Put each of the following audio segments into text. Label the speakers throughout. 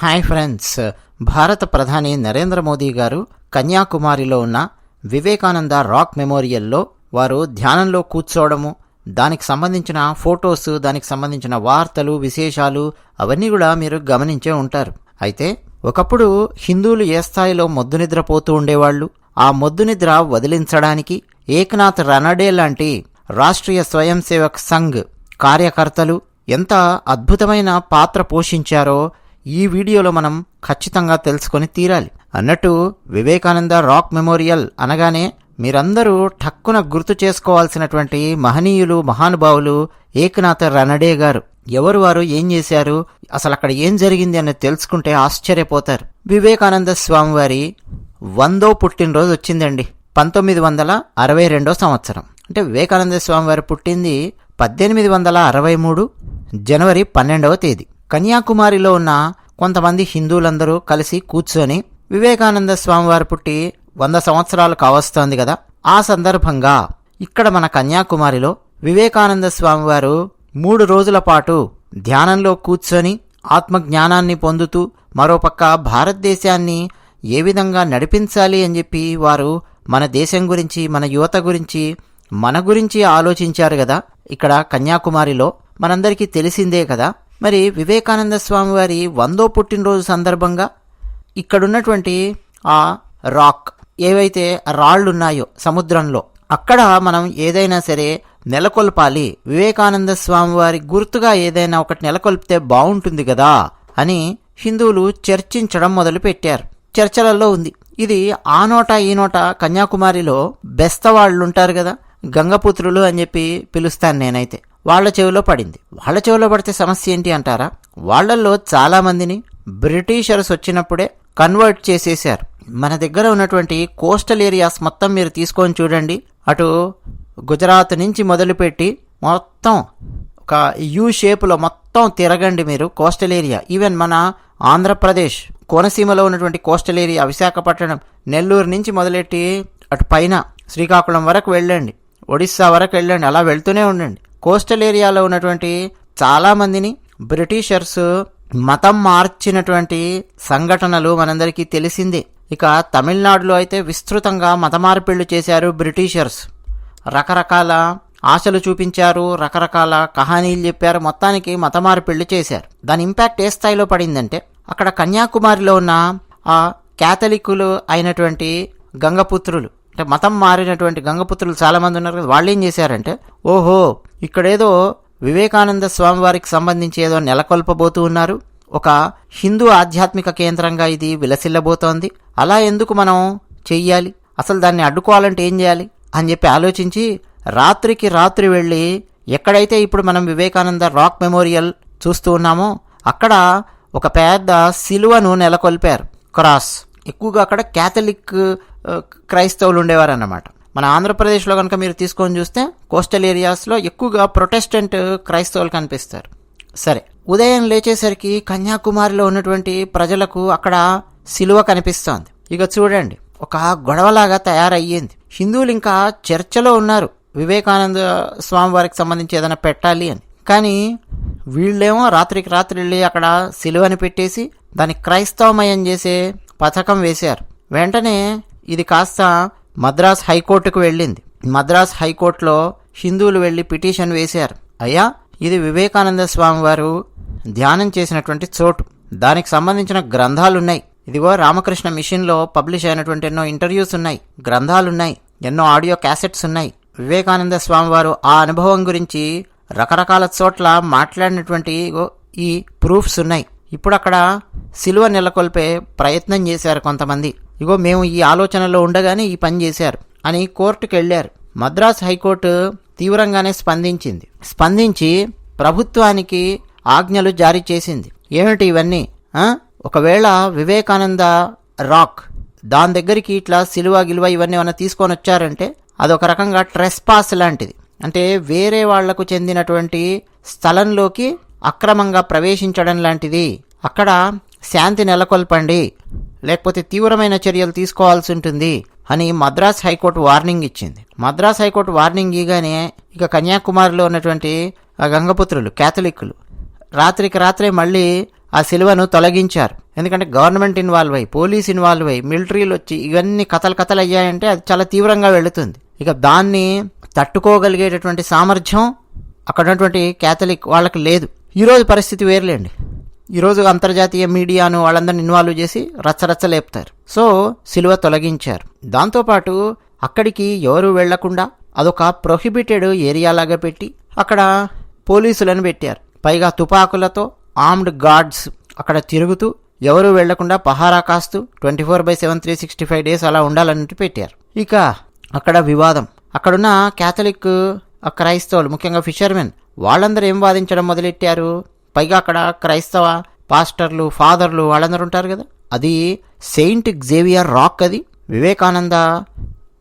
Speaker 1: Hi friends. భారత ప్రధాని నరేంద్ర మోదీ గారు కన్యాకుమారిలో ఉన్న వివేకానంద రాక్ మెమోరియల్లో వారు ధ్యానంలో కూర్చోవడము దానికి సంబంధించిన ఫొటోస్ దానికి సంబంధించిన వార్తలు విశేషాలు అవన్నీ కూడా మీరు గమనించే ఉంటారు. అయితే ఒకప్పుడు హిందువులు ఏ స్థాయిలో మొద్దు నిద్రపోతూ ఉండేవాళ్ళు? ఆ మొద్దు నిద్ర వదిలించడానికి ఏక్నాథ్ రనడే లాంటి రాష్ట్రీయ స్వయం సేవక్ సంఘ్ కార్యకర్తలు ఎంత అద్భుతమైన పాత్ర పోషించారో ఈ వీడియోలో మనం ఖచ్చితంగా తెలుసుకొని తీరాలి. అన్నట్టు వివేకానంద రాక్ మెమోరియల్ అనగానే మీరందరూ ఠక్కున గుర్తు చేసుకోవాల్సినటువంటి మహనీయులు మహానుభావులు ఏకనాథ రనడే గారు. ఎవరు వారు ఏం చేశారు అసలు అక్కడ ఏం జరిగింది అని తెలుసుకుంటే ఆశ్చర్యపోతారు. వివేకానంద స్వామివారి వందో పుట్టినరోజు వచ్చిందండి. పంతొమ్మిది వందల అరవై రెండో సంవత్సరం. అంటే వివేకానంద స్వామివారు పుట్టింది పద్దెనిమిది వందల అరవై మూడు జనవరి పన్నెండవ తేదీ. కన్యాకుమారిలో ఉన్న కొంతమంది హిందువులందరూ కలిసి కూర్చొని వివేకానంద స్వామివారు పుట్టి వంద సంవత్సరాలు కావస్తోంది కదా. ఆ సందర్భంగా ఇక్కడ మన కన్యాకుమారిలో వివేకానంద స్వామివారు మూడు రోజుల పాటు ధ్యానంలో కూర్చొని ఆత్మజ్ఞానాన్ని పొందుతూ మరోపక్క భారతదేశాన్ని ఏ విధంగా నడిపించాలి అని చెప్పి వారు మన దేశం గురించి మన యువత గురించి మన గురించి ఆలోచించారు కదా. ఇక్కడ కన్యాకుమారిలో మనందరికీ తెలిసిందే కదా. మరి వివేకానంద స్వామి వారి వందో పుట్టినరోజు సందర్భంగా ఇక్కడున్నటువంటి ఆ రాక్ ఏవైతే రాళ్ళు ఉన్నాయో సముద్రంలో అక్కడ మనం ఏదైనా సరే నెలకొల్పాలి. వివేకానంద స్వామి వారి గుర్తుగా ఏదైనా ఒకటి నెలకొల్పితే బాగుంటుంది కదా అని హిందువులు చర్చించడం మొదలుపెట్టారు. చర్చలలో ఉంది. ఇది ఆ నోట ఈ నోట కన్యాకుమారిలో బెస్తవాళ్ళు ఉంటారు కదా గంగపుత్రులు అని చెప్పి పిలుస్తాను నేనైతే. వాళ్ళ చెవిలో పడింది. వాళ్ళ చెవిలో పడితే సమస్య ఏంటి అంటారా? వాళ్ళల్లో చాలామందిని బ్రిటిషర్స్ వచ్చినప్పుడే కన్వర్ట్ చేసేశారు. మన దగ్గర ఉన్నటువంటి కోస్టల్ ఏరియాస్ మొత్తం మీరు తీసుకొని చూడండి. అటు గుజరాత్ నుంచి మొదలుపెట్టి మొత్తం ఒక యూ షేప్లో మొత్తం తిరగండి మీరు కోస్టల్ ఏరియా. ఈవెన్ మన ఆంధ్రప్రదేశ్ కోనసీమలో ఉన్నటువంటి కోస్టల్ ఏరియా విశాఖపట్నం నెల్లూరు నుంచి మొదలెట్టి అటు పైన శ్రీకాకుళం వరకు వెళ్ళండి. ఒడిస్సా వరకు వెళ్ళండి. అలా వెళ్తూనే ఉండండి. కోస్టల్ ఏరియాలో ఉన్నటువంటి చాలామందిని బ్రిటిషర్స్ మతం మార్చినటువంటి సంఘటనలు మనందరికీ తెలిసిందే. ఇక తమిళనాడులో అయితే విస్తృతంగా మత మార్పిళ్ళు చేశారు బ్రిటిషర్స్. రకరకాల ఆశలు చూపించారు రకరకాల కహానీలు చెప్పారు మొత్తానికి మత మార్పిళ్ళు చేశారు. దాని ఇంపాక్ట్ ఏ స్థాయిలో పడిందంటే అక్కడ కన్యాకుమారిలో ఉన్న ఆ క్యాథలిక్కులు అయినటువంటి గంగపుత్రులు అంటే మతం మారినటువంటి గంగపుత్రులు చాలామంది ఉన్నారు కదా వాళ్ళు ఏం చేశారంటే ఓహో ఇక్కడేదో వివేకానంద స్వామి వారికి సంబంధించి ఏదో నెలకొల్పబోతూ ఉన్నారు. ఒక హిందూ ఆధ్యాత్మిక కేంద్రంగా ఇది విలసిల్లబోతోంది. అలా ఎందుకు మనం చెయ్యాలి? అసలు దాన్ని అడ్డుకోవాలంటే ఏం చేయాలి? అని చెప్పి ఆలోచించి రాత్రికి రాత్రి వెళ్ళి ఎక్కడైతే ఇప్పుడు మనం వివేకానంద రాక్ మెమోరియల్ చూస్తూ ఉన్నామో అక్కడ ఒక పెద్ద సిలువను నెలకొల్పారు. క్రాస్. ఎక్కువగా అక్కడ క్యాథలిక్ క్రైస్తవులు ఉండేవారు అన్నమాట మన ఆంధ్రప్రదేశ్లో కనుక మీరు తీసుకొని చూస్తే కోస్టల్ ఏరియాస్లో ఎక్కువగా ప్రొటెస్టెంట్ క్రైస్తవులు కనిపిస్తారు. సరే ఉదయం లేచేసరికి కన్యాకుమారిలో ఉన్నటువంటి ప్రజలకు అక్కడ సిలువ కనిపిస్తోంది. ఇక చూడండి ఒక గొడవలాగా తయారయ్యింది. హిందువులు ఇంకా చర్చలో ఉన్నారు. వివేకానంద స్వామి వారికి సంబంధించి ఏదైనా పెట్టాలి అని. కానీ వీళ్ళేమో రాత్రికి రాత్రి వెళ్ళి అక్కడ సిలువని పెట్టేసి దాన్ని క్రైస్తవమయం చేసే పథకం వేశారు. వెంటనే ఇది కాస్త మద్రాస్ హైకోర్టుకు వెళ్ళింది. మద్రాస్ హైకోర్టులో హిందువులు వెళ్ళి పిటిషన్ వేశారు. అయ్యా ఇది వివేకానంద స్వామి వారు ధ్యానం చేసినటువంటి చోటు. దానికి సంబంధించిన గ్రంథాలున్నాయి. ఇదిగో రామకృష్ణ మిషన్లో పబ్లిష్ అయినటువంటి ఎన్నో ఇంటర్వ్యూస్ ఉన్నాయి. గ్రంథాలున్నాయి. ఎన్నో ఆడియో క్యాసెట్స్ ఉన్నాయి. వివేకానంద స్వామి వారు ఆ అనుభవం గురించి రకరకాల చోట్ల మాట్లాడినటువంటి ఈ ప్రూఫ్స్ ఉన్నాయి. ఇప్పుడు అక్కడ సిలువ నెలకొల్పే ప్రయత్నం చేశారు కొంతమంది. ఇగో మేము ఈ ఆలోచనలో ఉండగానే ఈ పని చేశారు అని కోర్టుకు వెళ్ళారు మద్రాస్ హైకోర్టు తీవ్రంగానే స్పందించింది. స్పందించి ప్రభుత్వానికి ఆజ్ఞలు జారీ చేసింది. ఏమిటి ఇవన్నీ? ఒకవేళ వివేకానంద రాక్ దాని దగ్గరికి ఇట్లా సిలువ గిలువ ఇవన్నీ ఏమైనా తీసుకొని వచ్చారంటే అదొక రకంగా ట్రెస్ పాస్ లాంటిది. అంటే వేరే వాళ్ళకు చెందినటువంటి స్థలంలోకి అక్రమంగా ప్రవేశించడం లాంటిది. అక్కడ శాంతి నెలకొల్పండి. లేకపోతే తీవ్రమైన చర్యలు తీసుకోవాల్సి ఉంటుంది అని మద్రాస్ హైకోర్టు వార్నింగ్ ఇచ్చింది. మద్రాస్ హైకోర్టు వార్నింగ్ ఇగానే ఇక కన్యాకుమారిలో ఉన్నటువంటి ఆ గంగపుత్రులు క్యాథలిక్కులు రాత్రికి రాత్రే మళ్ళీ ఆ సిలువను తొలగించారు. ఎందుకంటే గవర్నమెంట్ ఇన్వాల్వ్ అయ్యి పోలీస్ ఇన్వాల్వ్ అయ్యి మిలిటరీలు వచ్చి ఇవన్నీ కథలు కథలు అయ్యాయంటే అది చాలా తీవ్రంగా వెళుతుంది. ఇక దాన్ని తట్టుకోగలిగేటటువంటి సామర్థ్యం అక్కడ ఉన్నటువంటి క్యాథలిక్ వాళ్ళకి లేదు. ఈరోజు పరిస్థితి వేరులేండి. ఈరోజు అంతర్జాతీయ మీడియాను వాళ్ళందరిని ఇన్వాల్వ్ చేసి రచ్చరచ్చ లేపుతారు. సో సిలువ తొలగించారు. దాంతోపాటు అక్కడికి ఎవరు వెళ్ళకుండా అదొక ప్రొహిబిటెడ్ ఏరియా లాగా పెట్టి అక్కడ పోలీసులను పెట్టారు. పైగా తుపాకులతో ఆర్మ్డ్ గార్డ్స్ అక్కడ తిరుగుతూ ఎవరు వెళ్ళకుండా పహారా కాస్తూ twenty four by seven three sixty five days అలా ఉండాలన్నట్టు పెట్టారు. ఇక అక్కడ వివాదం. అక్కడున్న క్యాథలిక్ క్రైస్తవులు ముఖ్యంగా ఫిషర్మెన్ వాళ్ళందరూ ఏం వాదించడం మొదలెట్టారు? పైగా అక్కడ క్రైస్తవ పాస్టర్లు ఫాదర్లు వాళ్ళందరూ ఉంటారు కదా. అది సెయింట్ జేవియర్ రాక్ అది. వివేకానంద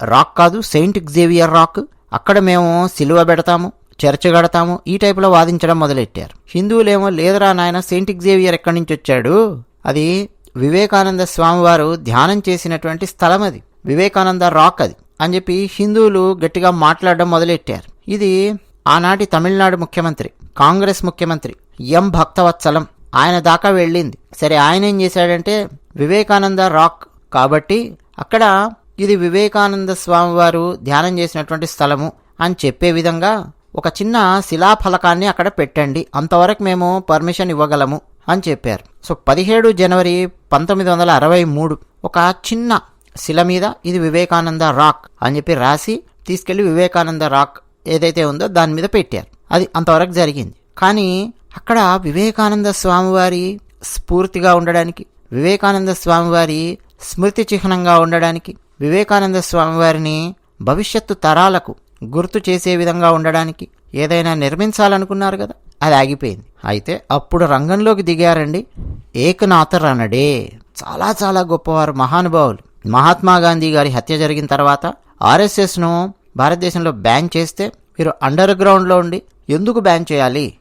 Speaker 1: రాక్ కాదు సెయింట్ జేవియర్ రాక్. అక్కడ మేము సిలువ పెడతాము చర్చ కడతాము ఈ టైపులో వాదించడం మొదలెట్టారు. హిందువులేమో లేదరా నాయన సెయింట్ జేవియర్ ఎక్కడి నుంచి వచ్చాడు? అది వివేకానంద స్వామివారు ధ్యానం చేసినటువంటి స్థలం అది. వివేకానంద రాక్ అది అని చెప్పి హిందువులు గట్టిగా మాట్లాడడం మొదలెట్టారు. ఇది ఆనాటి తమిళనాడు ముఖ్యమంత్రి కాంగ్రెస్ ముఖ్యమంత్రి ఎం భక్తవత్సలం. ఆయన దాకా వెళ్ళింది. సరే ఆయన ఏం చేశాడంటే వివేకానంద రాక్ కాబట్టి అక్కడ ఇది వివేకానంద స్వామివారు ధ్యానం చేసినటువంటి స్థలము అని చెప్పే విధంగా ఒక చిన్న శిలాఫలకాన్ని అక్కడ పెట్టండి. అంతవరకు మేము పర్మిషన్ ఇవ్వగలము అని చెప్పారు. సో పదిహేడు జనవరి పంతొమ్మిది వందల అరవై మూడు ఒక చిన్న శిల మీద ఇది వివేకానంద రాక్ అని చెప్పి రాసి తీసుకెళ్ళి వివేకానంద రాక్ ఏదైతే ఉందో దాని మీద పెట్టారు. అది అంతవరకు జరిగింది. కానీ అక్కడ వివేకానంద స్వామివారి స్ఫూర్తిగా ఉండడానికి వివేకానంద స్వామివారి స్మృతి చిహ్నంగా ఉండడానికి వివేకానంద స్వామివారిని భవిష్యత్తు తరాలకు గుర్తు చేసే విధంగా ఉండడానికి ఏదైనా నిర్మించాలనుకున్నారు కదా అది ఆగిపోయింది. అయితే అప్పుడు రంగంలోకి దిగారండి ఏకనాథ రణడే. చాలా చాలా గొప్పవారు మహానుభావులు. మహాత్మా గాంధీ గారి హత్య జరిగిన తర్వాత ఆర్ఎస్ఎస్ను భారతదేశంలో బ్యాన్ చేస్తే మీరు అండర్ గ్రౌండ్లో ఉండి ఎందుకు బ్యాన్ చేయాలి?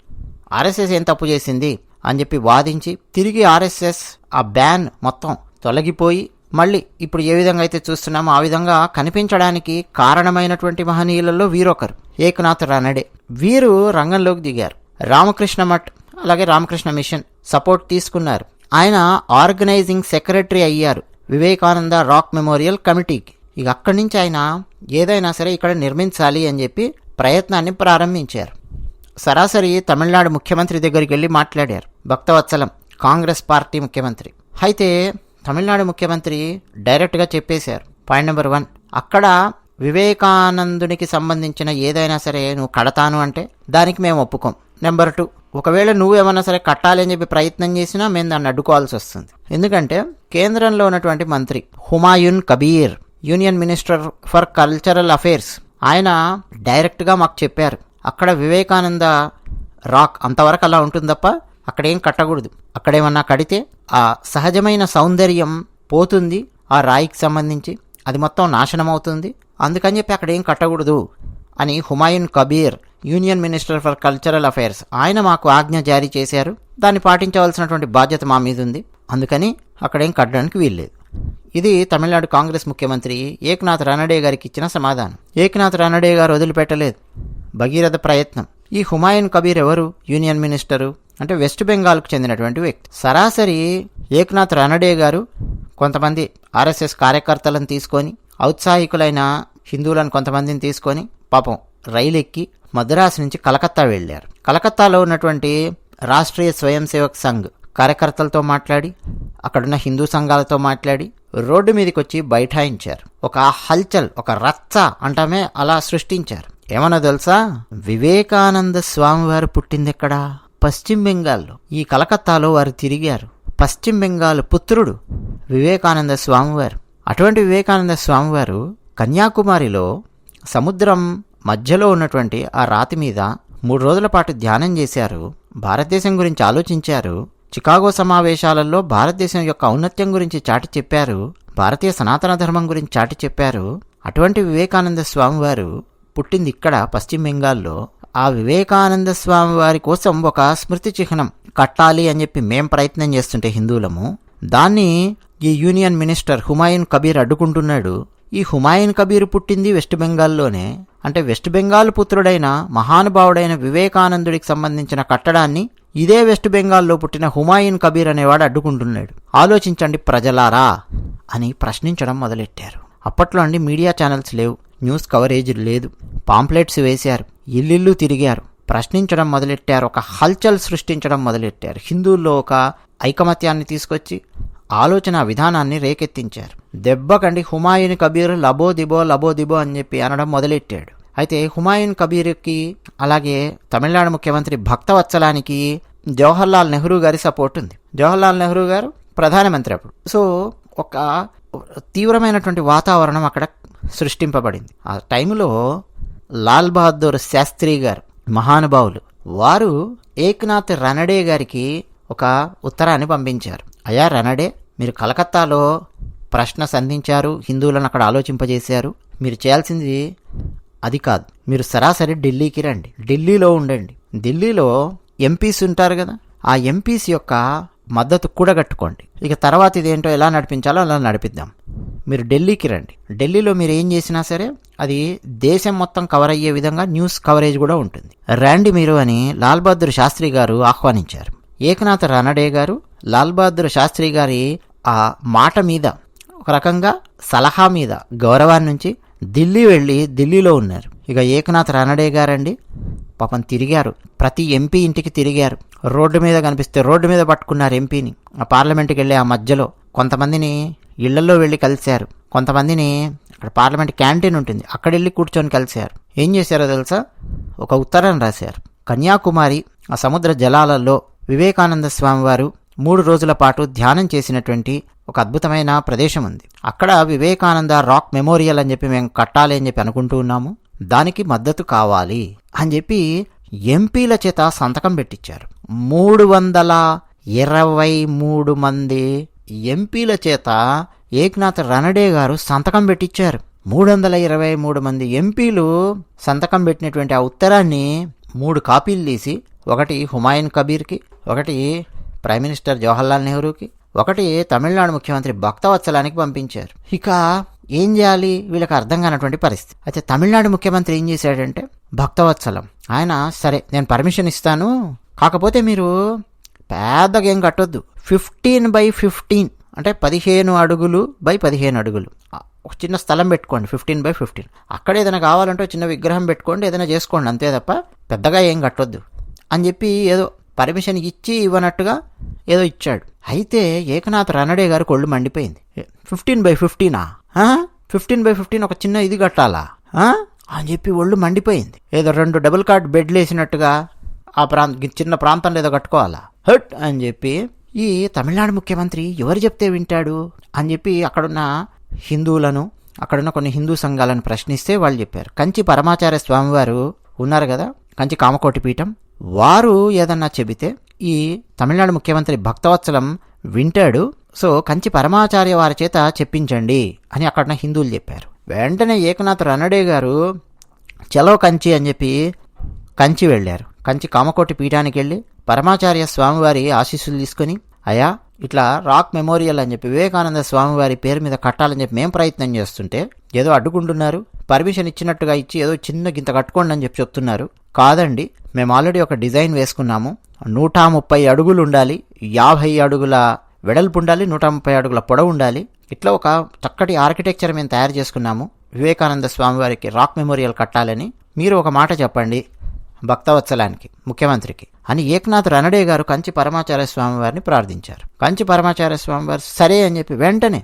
Speaker 1: ఆర్ఎస్ఎస్ ఏం తప్పు చేసింది? అని చెప్పి వాదించి తిరిగి ఆర్ఎస్ఎస్ ఆ బ్యాన్ మొత్తం తొలగిపోయి మళ్ళీ ఇప్పుడు ఏ విధంగా అయితే చూస్తున్నామో ఆ విధంగా కనిపించడానికి కారణమైనటువంటి మహనీయులలో వీరొకరు ఏకనాథ్ రానడే. వీరు రంగంలోకి దిగారు. రామకృష్ణ మఠ్ అలాగే రామకృష్ణ మిషన్ సపోర్ట్ తీసుకున్నారు. ఆయన ఆర్గనైజింగ్ సెక్రటరీ అయ్యారు వివేకానంద రాక్ మెమోరియల్ కమిటీకి. ఇక అక్కడి నుంచి ఆయన ఏదైనా సరే ఇక్కడ నిర్మించాలి అని చెప్పి ప్రయత్నాన్ని ప్రారంభించారు. సరాసరి తమిళనాడు ముఖ్యమంత్రి దగ్గరికి వెళ్ళి మాట్లాడారు. భక్తవత్సలం కాంగ్రెస్ పార్టీ ముఖ్యమంత్రి. అయితే తమిళనాడు ముఖ్యమంత్రి డైరెక్ట్గా చెప్పేశారు పాయింట్ నెంబర్ వన్ అక్కడ వివేకానందునికి సంబంధించిన ఏదైనా సరే నువ్వు కడతాను అంటే దానికి మేము ఒప్పుకోం. నెంబర్ టూ ఒకవేళ నువ్వేమన్నా సరే కట్టాలి అని చెప్పి ప్రయత్నం చేసినా మేము దాన్ని అడ్డుకోవాల్సి వస్తుంది. ఎందుకంటే కేంద్రంలో ఉన్నటువంటి మంత్రి Humayun Kabir union minister for cultural affairs ఆయన డైరెక్ట్గా మాకు చెప్పారు అక్కడ వివేకానంద రాక్ అంతవరకు అలా ఉంటుంది తప్ప అక్కడేం కట్టకూడదు. అక్కడేమన్నా కడితే ఆ సహజమైన సౌందర్యం పోతుంది ఆ రాయికి సంబంధించి. అది మొత్తం నాశనం అవుతుంది అందుకని చెప్పి అక్కడ ఏం కట్టకూడదు అని Humayun Kabir union minister for cultural affairs ఆయన మాకు ఆజ్ఞ జారీ చేశారు. దాన్ని పాటించవలసినటువంటి బాధ్యత మా మీద ఉంది అందుకని అక్కడేం కట్టడానికి వీల్లేదు. ఇది తమిళనాడు కాంగ్రెస్ ముఖ్యమంత్రి ఏక్నాథ్ రానడే గారికి ఇచ్చిన సమాధానం. ఏక్నాథ్ రానడే గారు వదిలిపెట్టలేదు. భగీరథ ప్రయత్నం. ఈ హుమాయూన్ కబీర్ ఎవరు? Union minister. అంటే వెస్ట్ బెంగాల్కు చెందినటువంటి వ్యక్తి. సరాసరి ఏక్నాథ్ రనడే గారు కొంతమంది ఆర్ఎస్ఎస్ కార్యకర్తలను తీసుకొని ఔత్సాహికులైన హిందువులను కొంతమందిని తీసుకొని పాపం రైలు ఎక్కి మద్రాసు నుంచి కలకత్తా వెళ్ళారు. కలకత్తాలో ఉన్నటువంటి రాష్ట్రీయ స్వయం సేవక్ సంఘ్ కార్యకర్తలతో మాట్లాడి అక్కడున్న హిందూ సంఘాలతో మాట్లాడి రోడ్డు మీదకి వచ్చి బైఠాయించారు. ఒక హల్చల్ ఒక రచ్చ అంటామే అలా సృష్టించారు. ఏమన్నా తెలుసా? వివేకానంద స్వామివారు పుట్టింది ఎక్కడ పశ్చిమ బెంగాల్లో. ఈ కలకత్తాలో వారు తిరిగారు. పశ్చిమ బెంగాల్ పుత్రుడు వివేకానంద స్వామివారు. అటువంటి వివేకానంద స్వామివారు కన్యాకుమారిలో సముద్రం మధ్యలో ఉన్నటువంటి ఆ రాతి మీద మూడు రోజుల పాటు ధ్యానం చేశారు. భారతదేశం గురించి ఆలోచించారు. చికాగో సమావేశాలలో భారతదేశం యొక్క ఔన్నత్యం గురించి చాటి చెప్పారు. భారతీయ సనాతన ధర్మం గురించి చాటి చెప్పారు. అటువంటి వివేకానంద స్వామివారు పుట్టింది ఇక్కడ పశ్చిమ బెంగాల్లో. ఆ వివేకానంద స్వామి వారి కోసం ఒక స్మృతి చిహ్నం కట్టాలి అని చెప్పి మేం ప్రయత్నం చేస్తుంటే హిందువులము. దాన్ని ఈ యూనియన్ మినిస్టర్ హుమాయూన్ కబీర్ అడ్డుకుంటున్నాడు. ఈ హుమాయూన్ కబీర్ పుట్టింది వెస్ట్ బెంగాల్లోనే. అంటే వెస్ట్ బెంగాల్ పుత్రుడైన మహానుభావుడైన వివేకానందుడికి సంబంధించిన కట్టడాన్ని ఇదే వెస్ట్ బెంగాల్లో పుట్టిన హుమాయూన్ కబీర్ అనేవాడు అడ్డుకుంటున్నాడు. ఆలోచించండి ప్రజలారా అని ప్రశ్నించడం మొదలెట్టారు. అప్పట్లో అండి మీడియా ఛానల్స్ లేవు. న్యూస్ కవరేజ్ లేదు. పాంప్లెట్స్ వేశారు. ఇల్లిల్లు తిరిగారు. ప్రశ్నించడం మొదలెట్టారు. ఒక హల్చల్ సృష్టించడం మొదలెట్టారు. హిందువుల్లో ఒక ఐకమత్యాన్ని తీసుకొచ్చి ఆలోచన విధానాన్ని రేకెత్తించారు. దెబ్బకండి హుమాయూన్ కబీర్ లబో దిబో లబో దిబో అని చెప్పి అనడం మొదలెట్టాడు. అయితే హుమాయూన్ కబీర్కి అలాగే తమిళనాడు ముఖ్యమంత్రి భక్తవత్సలానికి జవహర్లాల్ నెహ్రూ గారి సపోర్ట్ ఉంది. జవహర్లాల్ నెహ్రూ గారు ప్రధానమంత్రి అప్పుడు. సో ఒక తీవ్రమైనటువంటి వాతావరణం అక్కడ సృష్టింపబడింది. ఆ టైంలో లాల్ బహదూర్ శాస్త్రి గారు మహానుభావులు వారు ఏక్నాథ్ రనడే గారికి ఒక ఉత్తరాన్ని పంపించారు. అయా రనడే మీరు కలకత్తాలో ప్రశ్న సంధించారు హిందువులను అక్కడ ఆలోచింపజేశారు మీరు చేయాల్సింది అది కాదు. మీరు సరాసరి ఢిల్లీకి రండి ఢిల్లీలో ఉండండి. ఢిల్లీలో ఎంపీస్ ఉంటారు కదా ఆ ఎంపీస్ యొక్క మద్దతు కూడగట్టుకోండి ఇక తర్వాత ఇదేంటో ఎలా నడిపించాలో అలా నడిపిద్దాం. మీరు ఢిల్లీకి రండి. ఢిల్లీలో మీరు ఏం చేసినా సరే అది దేశం మొత్తం కవర్ అయ్యే విధంగా న్యూస్ కవరేజ్ కూడా ఉంటుంది. రండి మీరు అని లాల్ బహదూర్ శాస్త్రి గారు ఆహ్వానించారు. ఏకనాథ్ రానడే గారు లాల్ బహదూర్ శాస్త్రి గారి ఆ మాట మీద ఒక రకంగా సలహా మీద గౌరవాన్ని నుంచి ఢిల్లీ వెళ్ళి ఢిల్లీలో ఉన్నారు. ఇక ఏకనాథ్ రానడే గారండి. పాపం తిరిగారు. ప్రతి ఎంపీ ఇంటికి తిరిగారు. రోడ్డు మీద కనిపిస్తే రోడ్డు మీద పట్టుకున్నారు ఎంపీని. ఆ పార్లమెంట్కి వెళ్ళి ఆ మధ్యలో కొంతమందిని ఇళ్ళలో వెళ్ళి కలిశారు. కొంతమందిని అక్కడ పార్లమెంట్ క్యాంటీన్ ఉంటుంది. అక్కడ వెళ్ళి కూర్చొని కలిశారు. ఏం చేశారో తెలుసా? ఒక ఉత్తరం రాశారు. కన్యాకుమారి ఆ సముద్ర జలాలలో వివేకానంద స్వామి వారు మూడు రోజుల పాటు ధ్యానం చేసినటువంటి ఒక అద్భుతమైన ప్రదేశం ఉంది. అక్కడ వివేకానంద రాక్ మెమోరియల్ అని చెప్పి మేము కట్టాలి అని చెప్పి అనుకుంటూ ఉన్నాము. దానికి మద్దతు కావాలి అని చెప్పి ఎంపీల చేత సంతకం పెట్టించారు మూడు వందల ఇరవై మూడు మంది ఎంపీల చేత ఏక్నాథ్ రనడే గారు సంతకం పెట్టించారు మూడు వందల ఇరవై మూడు మంది ఎంపీలు సంతకం పెట్టినటువంటి ఆ ఉత్తరాన్ని మూడు కాపీలు తీసి ఒకటి హుమాయూన్ కబీర్కి ఒకటి ప్రైమ్ మినిస్టర్ జవహర్లాల్ నెహ్రూకి ఒకటి తమిళనాడు ముఖ్యమంత్రి భక్తవత్సలానికి పంపించారు. ఇక ఏం చేయాలి? వీళ్ళకి అర్థం కానటువంటి పరిస్థితి. అయితే తమిళనాడు ముఖ్యమంత్రి ఏం చేశాడంటే భక్తవత్సలం. ఆయన సరే నేను పర్మిషన్ ఇస్తాను. కాకపోతే మీరు పెద్దగా ఏం కట్టొద్దు. Fifteen by fifteen. అంటే పదిహేను అడుగులు బై పదిహేను అడుగులు. ఒక చిన్న స్థలం పెట్టుకోండి ఫిఫ్టీన్ బై ఫిఫ్టీన్. అక్కడ ఏదైనా కావాలంటే చిన్న విగ్రహం పెట్టుకోండి ఏదైనా చేసుకోండి అంతే తప్ప పెద్దగా ఏం కట్టొద్దు. అని చెప్పి ఏదో పర్మిషన్ ఇచ్చి ఇవ్వనట్టుగా ఏదో ఇచ్చాడు. అయితే ఏకనాథ్ రనడే గారు కొళ్ళు మండిపోయింది. ఫిఫ్టీన్ బై ఫిఫ్టీనా? ఫిఫ్టీన్ బై ఫిఫ్టీన్ ఒక చిన్న ఇది కట్టాలా? అని చెప్పి ఒళ్ళు మండిపోయింది. ఏదో రెండు డబుల్ కార్డ్ బెడ్లు వేసినట్టుగా ఆ ప్రాంత చిన్న ప్రాంతంలో ఏదో కట్టుకోవాలా? హట్ అని చెప్పి ఈ తమిళనాడు ముఖ్యమంత్రి ఎవరు చెప్తే వింటాడు? అని చెప్పి అక్కడున్న హిందువులను అక్కడున్న కొన్ని హిందూ సంఘాలను ప్రశ్నిస్తే వాళ్ళు చెప్పారు. కంచి పరమాచార్య స్వామివారు ఉన్నారు కదా? కంచి కామకోటి పీఠం. వారు ఏదన్నా చెబితే ఈ తమిళనాడు ముఖ్యమంత్రి భక్తవత్సలం వింటాడు. సో కంచి పరమాచార్య వారి చేత చెప్పించండి అని అక్కడ హిందువులు చెప్పారు. వెంటనే ఏకనాథ్ రనడే గారు చలో కంచి అని చెప్పి కంచి వెళ్ళారు. కంచి కామకోటి పీఠానికి వెళ్ళి పరమాచార్య స్వామివారి ఆశీస్సులు తీసుకొని అయా ఇట్లా రాక్ మెమోరియల్ అని చెప్పి వివేకానంద స్వామివారి పేరు మీద కట్టాలని చెప్పి మేము ప్రయత్నం చేస్తుంటే ఏదో అడ్డుకుంటున్నారు పర్మిషన్ ఇచ్చినట్టుగా ఇచ్చి ఏదో చిన్న గింత కట్టుకోండి అని చెప్పి చెప్తున్నారు. కాదండి మేము ఆల్రెడీ ఒక డిజైన్ వేసుకున్నాము. నూట ముప్పై అడుగులు ఉండాలి యాభై అడుగుల వెడల్పు ఉండాలి నూట ముప్పై అడుగుల పొడవు ఉండాలి ఇట్లా ఒక చక్కటి ఆర్కిటెక్చర్ మేము తయారు చేసుకున్నాము. వివేకానంద స్వామివారికి రాక్ మెమోరియల్ కట్టాలని. మీరు ఒక మాట చెప్పండి భక్తవత్సలానికి ముఖ్యమంత్రికి అని ఏక్నాథ్ రనడే గారు కంచి పరమాచార్య స్వామివారిని ప్రార్థించారు. కంచి పరమాచార్య స్వామివారు సరే అని చెప్పి వెంటనే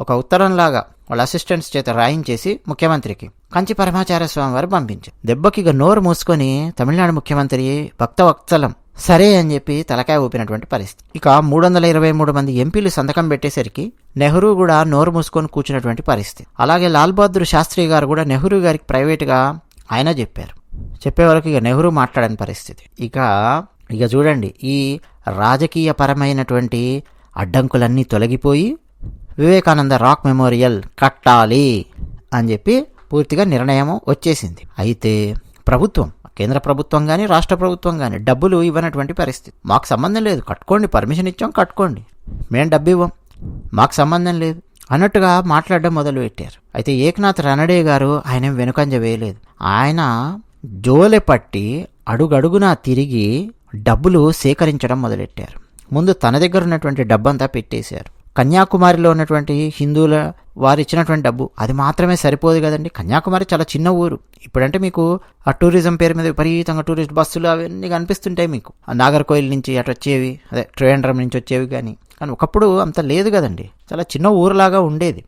Speaker 1: ఒక ఉత్తరంలాగా వాళ్ళ అసిస్టెంట్స్ చేత రాయించేసి ముఖ్యమంత్రికి కంచి పరమాచార్య స్వామివారు పంపించారు. దెబ్బకి ఇక నోరు మూసుకొని తమిళనాడు ముఖ్యమంత్రి భక్తవత్సలం సరే అని చెప్పి తలకాయ ఊపినటువంటి పరిస్థితి. ఇక మూడు వందల ఇరవై మూడు మంది ఎంపీలు సంతకం పెట్టేసరికి నెహ్రూ కూడా నోరు మూసుకొని కూర్చున్నటువంటి పరిస్థితి. అలాగే లాల్ బహదూర్ శాస్త్రి గారు కూడా నెహ్రూ గారికి ప్రైవేట్గా ఆయన చెప్పారు. చెప్పే వరకు ఇక నెహ్రూ మాట్లాడని పరిస్థితి. ఇక ఇక చూడండి ఈ రాజకీయ పరమైనటువంటి అడ్డంకులన్నీ తొలగిపోయి వివేకానంద రాక్ మెమోరియల్ కట్టాలి అని చెప్పి పూర్తిగా నిర్ణయం వచ్చేసింది. అయితే ప్రభుత్వం కేంద్ర ప్రభుత్వం కానీ రాష్ట్ర ప్రభుత్వం కానీ డబ్బులు ఇవ్వనటువంటి పరిస్థితి. మాకు సంబంధం లేదు. కట్టుకోండి పర్మిషన్ ఇచ్చాం కట్టుకోండి. మేము డబ్బు ఇవ్వం. మాకు సంబంధం లేదు. అన్నట్టుగా మాట్లాడడం మొదలు పెట్టారు అయితే ఏకనాథ్ రనడే గారు ఆయన వెనుకంజ వేయలేదు. ఆయన జోలె పట్టి అడుగడుగునా తిరిగి డబ్బులు సేకరించడం మొదలెట్టారు. ముందు తన దగ్గర ఉన్నటువంటి డబ్బంతా పెట్టేశారు. కన్యాకుమారిలో ఉన్నటువంటి హిందువుల వారు ఇచ్చినటువంటి డబ్బు అది మాత్రమే సరిపోదు కదండి. కన్యాకుమారి చాలా చిన్న ఊరు. ఇప్పుడంటే మీకు ఆ టూరిజం పేరు మీద విపరీతంగా టూరిస్ట్ బస్సులు అవన్నీ కనిపిస్తుంటాయి మీకు. ఆ నాగర్కోయిల్ నుంచి అటు వచ్చేవి అదే ట్రివేండ్రం నుంచి వచ్చేవి కానీ కానీ ఒకప్పుడు అంత లేదు కదండి. చాలా చిన్న ఊరులాగా ఉండేది.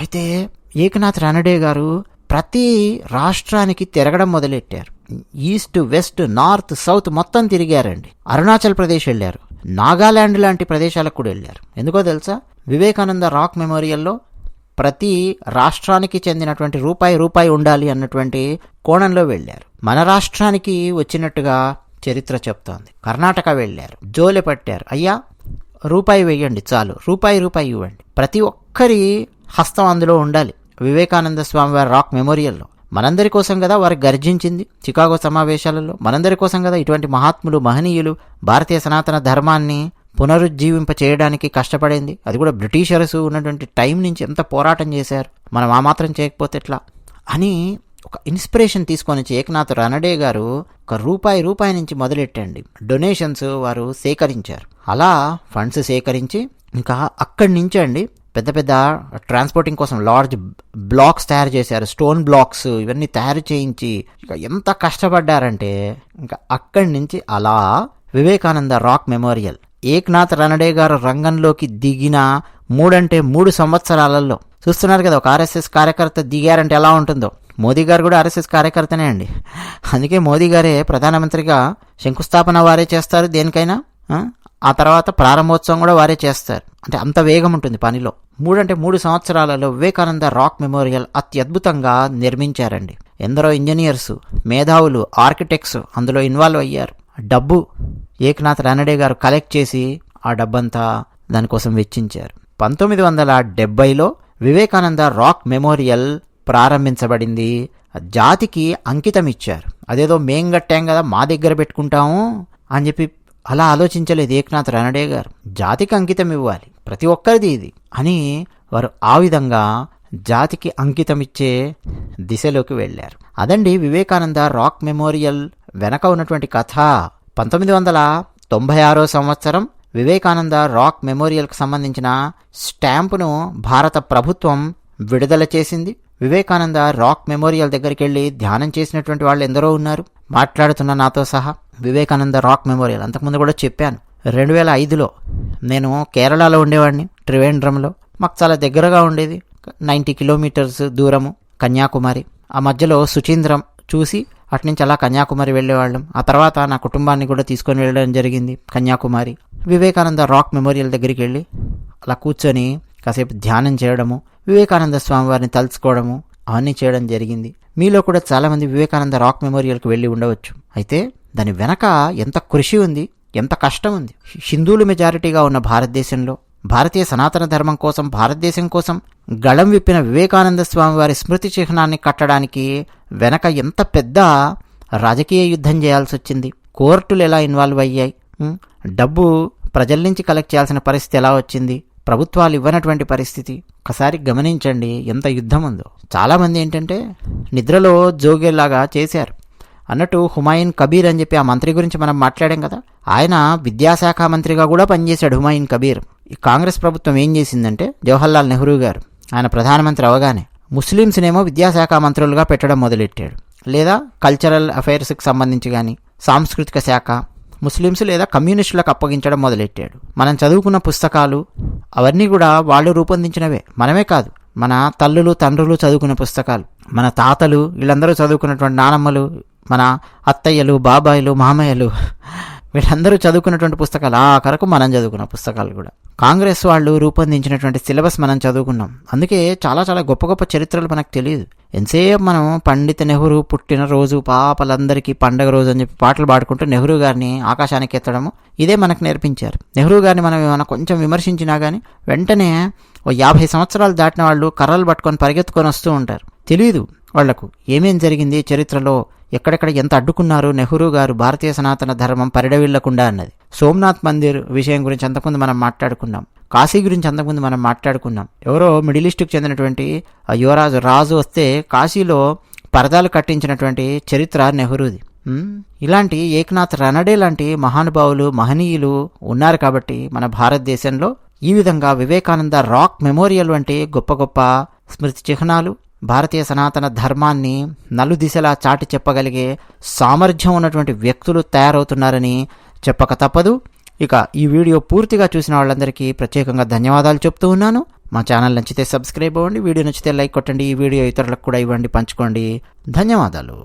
Speaker 1: అయితే ఏకనాథ్ రానడే గారు ప్రతి రాష్ట్రానికి తిరగడం మొదలెట్టారు. ఈస్ట్ వెస్ట్ నార్త్ సౌత్ మొత్తం తిరిగారండి. అరుణాచల్ ప్రదేశ్ వెళ్ళారు. నాగాలాండ్ లాంటి ప్రదేశాలకు కూడా వెళ్ళారు. ఎందుకో తెలుసా? వివేకానంద రాక్ మెమోరియల్లో ప్రతి రాష్ట్రానికి చెందినటువంటి రూపాయి రూపాయి ఉండాలి అన్నటువంటి కోణంలో వెళ్ళారు. మన రాష్ట్రానికి వచ్చినట్టుగా చరిత్ర చెప్తోంది. కర్ణాటక వెళ్ళారు. జోలె పట్టారు. అయ్యా రూపాయి వేయండి చాలు. రూపాయి రూపాయి ఇవ్వండి. ప్రతి ఒక్కరి హస్తం అందులో ఉండాలి. వివేకానంద స్వామివారి రాక్ మెమోరియల్లో. మనందరి కోసం కదా వారు గర్జించింది చికాగో సమావేశాలలో. మనందరి కోసం కదా ఇటువంటి మహాత్ములు మహనీయులు భారతీయ సనాతన ధర్మాన్ని పునరుజ్జీవింప చేయడానికి కష్టపడింది. అది కూడా బ్రిటిషర్స్ ఉన్నటువంటి టైం నుంచి ఎంత పోరాటం చేశారు. మనం ఆ మాత్రం చేయకపోతే ఎట్లా? అని ఒక ఇన్స్పిరేషన్ తీసుకొని వచ్చి ఏకనాథ్ రనడే గారు ఒక రూపాయి రూపాయి నుంచి మొదలెట్టండి. డొనేషన్స్ వారు సేకరించారు. అలా ఫండ్స్ సేకరించి ఇంకా అక్కడి నుంచి అండి పెద్ద పెద్ద ట్రాన్స్పోర్టింగ్ కోసం లార్జ్ బ్లాక్స్ తయారు చేశారు. స్టోన్ బ్లాక్స్ ఇవన్నీ తయారు చేయించి ఎంత కష్టపడ్డారంటే ఇంకా అక్కడి నుంచి అలా వివేకానంద రాక్ మెమోరియల్ ఏక్నాథ్ రనడే గారు రంగంలోకి దిగిన మూడంటే మూడు సంవత్సరాలలో. చూస్తున్నారు కదా ఒక ఆర్ఎస్ఎస్ కార్యకర్త దిగారంటే ఎలా ఉంటుందో. మోదీ గారు కూడా ఆర్ఎస్ఎస్ కార్యకర్తనే అండి. అందుకే మోదీ గారే ప్రధానమంత్రిగా శంకుస్థాపన వారే చేస్తారు దేనికైనా ఆ? తర్వాత ప్రారంభోత్సవం కూడా వారే చేస్తారు. అంటే అంత వేగం ఉంటుంది పనిలో. మూడంటే మూడు సంవత్సరాలలో వివేకానంద రాక్ మెమోరియల్ అత్యద్భుతంగా నిర్మించారండి. ఎందరో ఇంజనీర్స్ మేధావులు ఆర్కిటెక్ట్స్ అందులో ఇన్వాల్వ్ అయ్యారు. డబ్బు ఏక్నాథ్ రానడే గారు కలెక్ట్ చేసి ఆ డబ్బంతా దానికోసం వెచ్చించారు. పంతొమ్మిది వందల డెబ్బైలో వివేకానంద రాక్ మెమోరియల్ ప్రారంభించబడింది. జాతికి అంకితం ఇచ్చారు అదేదో మేం కట్టాం కదా మా దగ్గర పెట్టుకుంటాము అని చెప్పి అలా ఆలోచించలేదు ఏక్నాథ్ రానడే గారు. జాతికి అంకితం ఇవ్వాలి. ప్రతి ఒక్కరిది ఇది. అని వారు ఆ విధంగా జాతికి అంకితం ఇచ్చే దిశలోకి వెళ్ళారు. అదండి వివేకానంద రాక్ మెమోరియల్ వెనక ఉన్నటువంటి కథ. పంతొమ్మిది వందల తొంభై ఆరో సంవత్సరం వివేకానంద రాక్ మెమోరియల్కి సంబంధించిన స్టాంపును భారత ప్రభుత్వం విడుదల చేసింది. వివేకానంద రాక్ మెమోరియల్ దగ్గరికి వెళ్ళి ధ్యానం చేసినటువంటి వాళ్ళు ఎందరో ఉన్నారు. మాట్లాడుతున్న నాతో సహా వివేకానంద రాక్ మెమోరియల్ అంతకుముందు కూడా చెప్పాను. రెండు వేల ఐదులో నేను కేరళలో ఉండేవాడిని. త్రివేంద్రంలో మాకు చాలా దగ్గరగా ఉండేది. నైంటీ కిలోమీటర్స్ దూరము కన్యాకుమారి. ఆ మధ్యలో సుచీంద్రం చూసి అట్నుంచి అలా కన్యాకుమారి వెళ్ళేవాళ్ళం. ఆ తర్వాత నా కుటుంబాన్ని కూడా తీసుకొని వెళ్ళడం జరిగింది కన్యాకుమారి. వివేకానంద రాక్ మెమోరియల్ దగ్గరికి వెళ్ళి అలా కూర్చొని కాసేపు ధ్యానం చేయడము వివేకానంద స్వామి వారిని తలుచుకోవడము అవన్నీ చేయడం జరిగింది. మీలో కూడా చాలామంది వివేకానంద రాక్ మెమోరియల్కి వెళ్ళి ఉండవచ్చు. అయితే దాని వెనక ఎంత కృషి ఉంది ఎంత కష్టం ఉంది. హిందువులు మెజారిటీగా ఉన్న భారతదేశంలో భారతీయ సనాతన ధర్మం కోసం భారతదేశం కోసం గళం విప్పిన వివేకానంద స్వామి వారి స్మృతి చిహ్నాన్ని కట్టడానికి వెనక ఎంత పెద్ద రాజకీయ యుద్ధం చేయాల్సి వచ్చింది. కోర్టులు ఎలా ఇన్వాల్వ్ అయ్యాయి? డబ్బు ప్రజల నుంచి కలెక్ట్ చేయాల్సిన పరిస్థితి ఎలా వచ్చింది? ప్రభుత్వాలు ఇవ్వనటువంటి పరిస్థితి. ఒకసారి గమనించండి ఎంత యుద్ధం ఉందో చాలామంది ఏంటంటే నిద్రలో జోగేలాగా చేశారు. అన్నట్టు హుమాయూన్ కబీర్ అని చెప్పి ఆ మంత్రి గురించి మనం మాట్లాడాం కదా. ఆయన విద్యాశాఖ మంత్రిగా కూడా పనిచేశాడు హుమాయూన్ కబీర్. ఈ కాంగ్రెస్ ప్రభుత్వం ఏం చేసిందంటే జవహర్లాల్ నెహ్రూ గారు ఆయన ప్రధానమంత్రి అవగానే ముస్లిమ్స్నేమో విద్యాశాఖ మంత్రులుగా పెట్టడం మొదలెట్టాడు. లేదా కల్చరల్ అఫైర్స్కి సంబంధించి కానీ సాంస్కృతిక శాఖ ముస్లిమ్స్ లేదా కమ్యూనిస్టులకు అప్పగించడం మొదలెట్టాడు. మనం చదువుకున్న పుస్తకాలు అవన్నీ కూడా వాళ్ళు రూపొందించినవే. మనమే కాదు మన తల్లులు తండ్రులు చదువుకున్న పుస్తకాలు. మన తాతలు వీళ్ళందరూ చదువుకున్నటువంటి నానమ్మలు మన అత్తయ్యలు బాబాయిలు మామయ్యలు వీళ్ళందరూ చదువుకున్నటువంటి పుస్తకాలు ఆ కరకు మనం చదువుకున్న పుస్తకాలు కూడా. కాంగ్రెస్ వాళ్ళు రూపొందించినటువంటి సిలబస్ మనం చదువుకున్నాం. అందుకే చాలా చాలా గొప్ప గొప్ప చరిత్రలు మనకు తెలియదు. ఎంతసేపు మనం పండిత నెహ్రూ పుట్టిన రోజు పాపలందరికీ పండగ రోజు అని చెప్పి పాటలు పాడుకుంటూ నెహ్రూ గారిని ఆకాశానికి ఎత్తడము ఇదే మనకు నేర్పించారు. నెహ్రూ గారిని మనం ఏమైనా కొంచెం విమర్శించినా కానీ వెంటనే ఓ యాభై సంవత్సరాలు దాటిన వాళ్ళు కర్రలు పట్టుకొని పరిగెత్తుకొని వస్తూ ఉంటారు. తెలియదు వాళ్ళకు ఏమేం జరిగింది? చరిత్రలో ఎక్కడెక్కడ ఎంత అడ్డుకున్నారు? నెహ్రూ గారు భారతీయ సనాతన ధర్మం పరిడవిల్లకుండా అన్నది. సోమనాథ్ మందిర్ విషయం గురించి అంతకుముందు మనం మాట్లాడుకున్నాం. కాశీ గురించి అంతకుముందు మనం మాట్లాడుకున్నాం. ఎవరో మిడిల్ ఈస్ట్కి చెందినటువంటి ఆ యువరాజు రాజు వస్తే కాశీలో పరదాలు కట్టించినటువంటి చరిత్ర నెహ్రూది. ఇలాంటి ఏక్నాథ్ రనడే లాంటి మహానుభావులు మహనీయులు ఉన్నారు కాబట్టి మన భారతదేశంలో ఈ విధంగా వివేకానంద రాక్ మెమోరియల్ వంటి గొప్ప గొప్ప స్మృతి చిహ్నాలు భారతీయ సనాతన ధర్మాన్ని నలుదిశలా చాటి చెప్పగలిగే సామర్థ్యం ఉన్నటువంటి వ్యక్తులు తయారవుతున్నారని చెప్పక తప్పదు. ఇక ఈ వీడియో పూర్తిగా చూసిన వాళ్ళందరికీ ప్రత్యేకంగా ధన్యవాదాలు చెప్తూ ఉన్నాను. మా ఛానల్ నచ్చితే సబ్స్క్రైబ్ అవ్వండి వీడియో నచ్చితే లైక్ కొట్టండి ఈ వీడియో ఇతరులకు కూడా ఇవ్వండి పంచుకోండి. ధన్యవాదాలు.